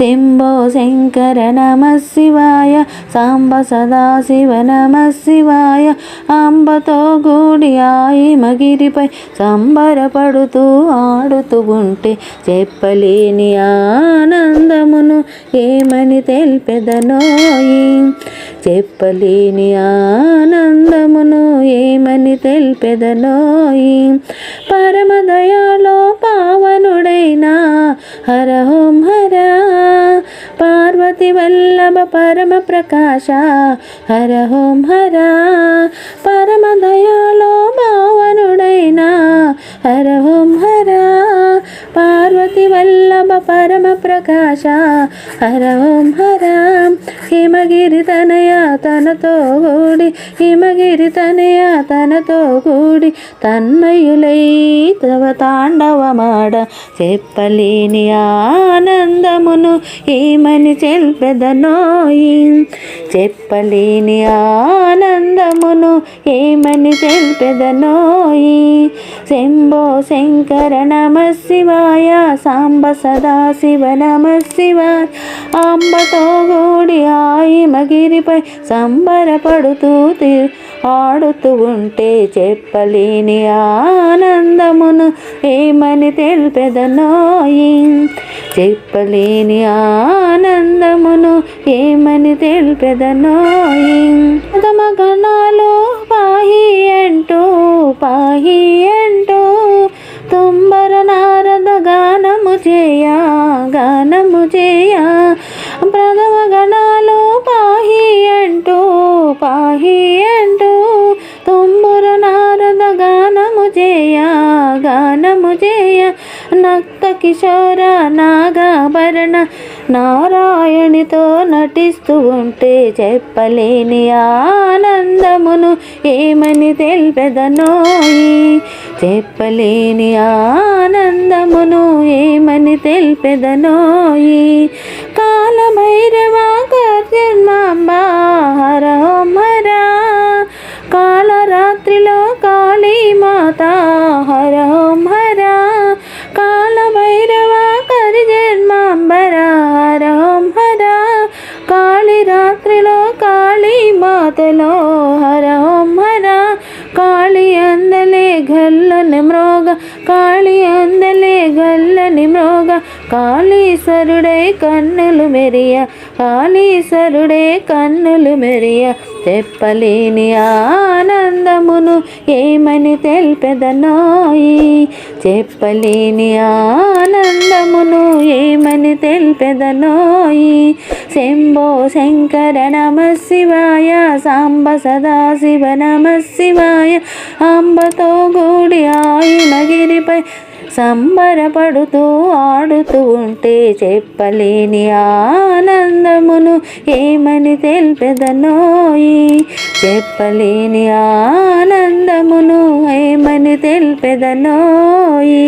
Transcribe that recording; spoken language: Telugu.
శంభో శంకర నమ శివాయ సాంబ సదాశివ నమ శివాయ అంబతో గూడి ఆయి మగిరిపై సంబరపడుతూ ఆడుతూ ఉంటే చెప్పలేని ఆనందమును ఏమని తెలిపెదనోయి చెప్పలేని ఆనందమును ఏమని తెలిపెదనోయి పరమదయాలో పావనుడైనా హర పరమ ప్రకాశ. హర హోం హర. పరమదయాలో పావనుడైన హర ఓం హర ప్రకాశ. హర ఓం హరాం. హిమగిరి తనయ తనతో కూడి హిమగిరి తనయ తనతో కూడి తన్మయులై తవ తాండవమాడ చెప్పలేని ఆనందమును ఏమని చెల్పెదనోయి చెప్పలేని ఆనందమును ఏమని తెల్పెదనోయి శంభో శంకర నమ శివాయ సాంబ సదాశివ నమ శివాయ అంబతో గూడి ఆయిమగిరిపై సంబరపడుతూ ఆడుతూ ఉంటే చెప్పలేని ఆనందమును ఏమని తెలిపెదనోయి చెప్పలేని ఆనందమును ఏమని తెలిపెదనోయి తమ గణాలు పాహి అంటూ పాహి గానము చేయ. ప్రథమ గణాలు పాహి అంటూ పాహి అంటూ తుంబుర నారద గానము చేయ గానము చేయ. నక్త కిశోర నాగాభరణ నారాయణితో నటిస్తూ ఉంటే చెప్పలేని ఆనందమును ఏమని తెలిపెదనోయి? చెప్పలేని ఆనందమును ఏమని తెలిపెదనోయి? కాలభైరవ కర్జన్మాంబ హర ఓం హర కాళరాత్రిలో కాళీమాత హర ఓం హర కాళభైరవ కరిజన్మాంబర హర ఓం హర కాళీ రాత్రిలో కాళీమాతలో హర మృగ మ్రోగ కాళీ అందలే గల్లని మృగ కాళీశ్వరుడై కన్నులు మెరియ కాళీశ్వరుడే కన్నులు మెరియ. చెప్పలేని ఆనందమును ఏమని తెల్పెదనోయి చెప్పలేని ఆనందమును ఏమని తెల్పెదనోయి శంభో శంకర నమ శివాయ సాంబ సదాశివ నమ శివాయ అంబతో గూడి ఆయినగిరిపై సంబరపడుతూ ఆడుతూ ఉంటే చెప్పలేని ఆనందమును ఏమని తెలిపెదనోయి చెప్పలేని ఆనందమును ఏమని తెలిపెదనోయి